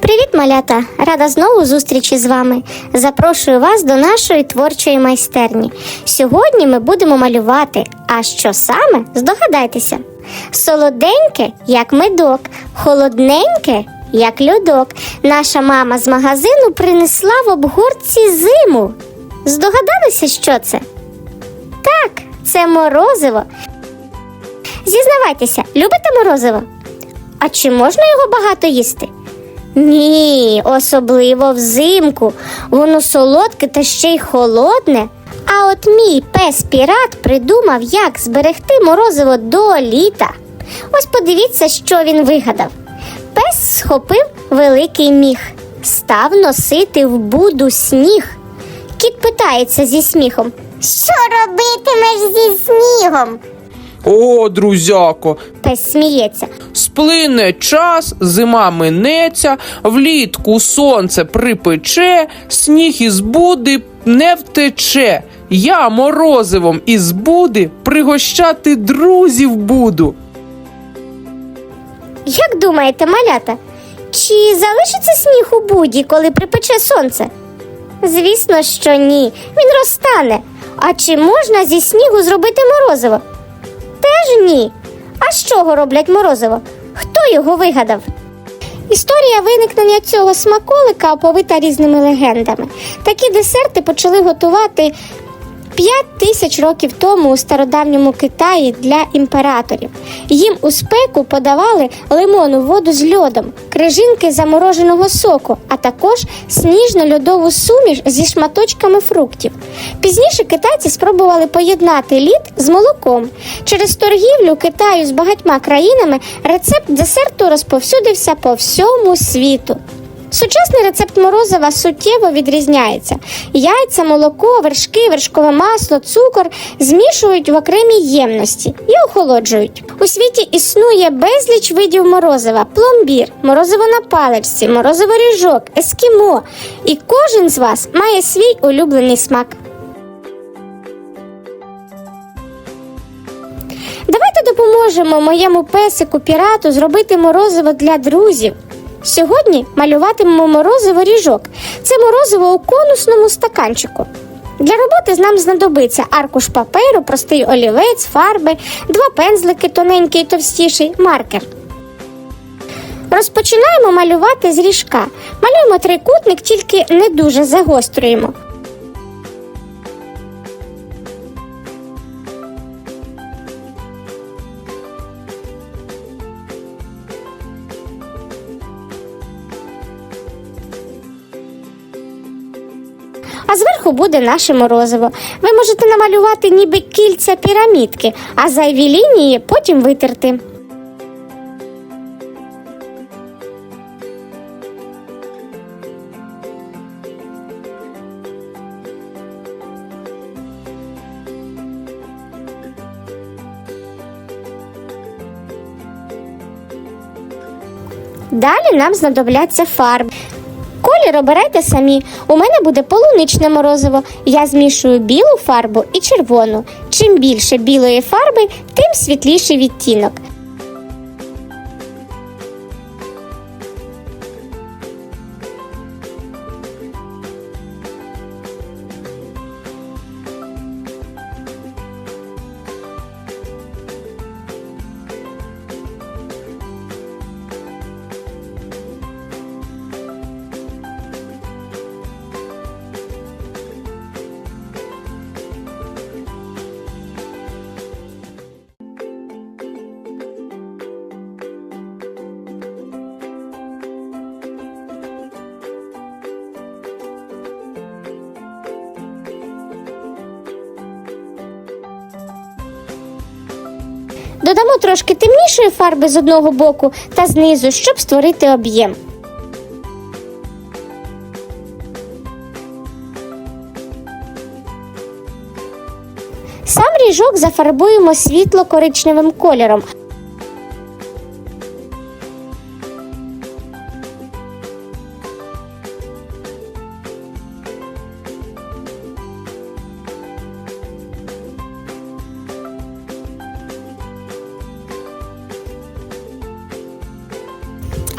Привіт, малята! Рада знову зустрічі з вами. Запрошую вас до нашої творчої майстерні. Сьогодні ми будемо малювати. А що саме? Здогадайтеся. Солоденьке, як медок, холодненьке, як льодок. Наша мама з магазину принесла в обгорці зиму. Здогадалися, що це? Так, це морозиво. Зізнавайтеся, любите морозиво? А чи можна його багато їсти? Ні, особливо взимку. Воно солодке та ще й холодне. А от мій пес пірат придумав, як зберегти морозиво до літа. Ось подивіться, що він вигадав. Пес схопив великий міх, став носити в буду сніг. Кіт питається зі сміхом: Що робитимеш зі снігом? О, друзяко, Пес сміється. сплине час, зима минеться, влітку сонце припече, сніг із буди не втече. Я морозивом із буди пригощати друзів буду. Як думаєте, малята, чи залишиться сніг у буді, коли припече сонце? Звісно, що ні. Він розтане. А чи можна зі снігу зробити морозиво? Теж ні. А з чого роблять морозиво? Хто його вигадав? Історія виникнення цього смаколика оповита різними легендами. Такі десерти почали готувати 5 тисяч років тому у стародавньому Китаї для імператорів. Їм у спеку подавали лимонну воду з льодом, крижинки замороженого соку, а також сніжно-льодову суміш зі шматочками фруктів. Пізніше китайці спробували поєднати лід з молоком. Через торгівлю Китаю з багатьма країнами рецепт десерту розповсюдився по всьому світу. Сучасний рецепт морозива суттєво відрізняється. Яйця, молоко, вершки, вершкове масло, цукор змішують в окремій ємності і охолоджують. У світі існує безліч видів морозива: пломбір, морозиво на паличці, морозиво ріжок, ескімо. І кожен з вас має свій улюблений смак. Давайте допоможемо моєму песику пірату зробити морозиво для друзів. Сьогодні малюватимемо морозиво ріжок. Це морозиво у конусному стаканчику. Для роботи нам знадобиться аркуш паперу, простий олівець, фарби, два пензлики, тоненький і товстіший, маркер. Розпочинаємо малювати з ріжка. Малюємо трикутник, тільки не дуже загострюємо. А зверху буде наше морозиво. Ви можете намалювати ніби кільця пірамідки, а зайві лінії потім витерти. Далі нам знадобляться фарби. Колір обирайте самі. У мене буде полуничне морозиво. Я змішую білу фарбу і червону. Чим більше білої фарби, тим світліший відтінок. Додамо трошки темнішої фарби з одного боку та знизу, щоб створити об'єм. Сам ріжок зафарбуємо світло-коричневим кольором.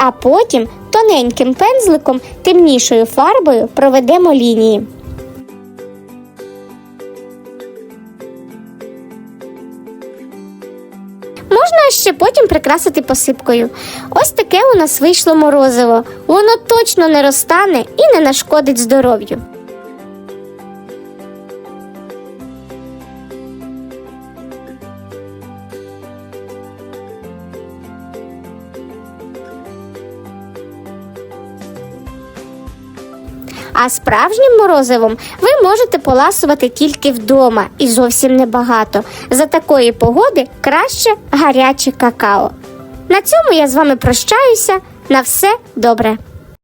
А потім тоненьким пензликом темнішою фарбою проведемо лінії. Можна ще потім прикрасити посипкою. Ось таке у нас вийшло морозиво. Воно точно не розтане і не нашкодить здоров'ю. А справжнім морозивом ви можете поласувати тільки вдома і зовсім небагато. За такої погоди краще гаряче какао. На цьому я з вами прощаюся. На все добре.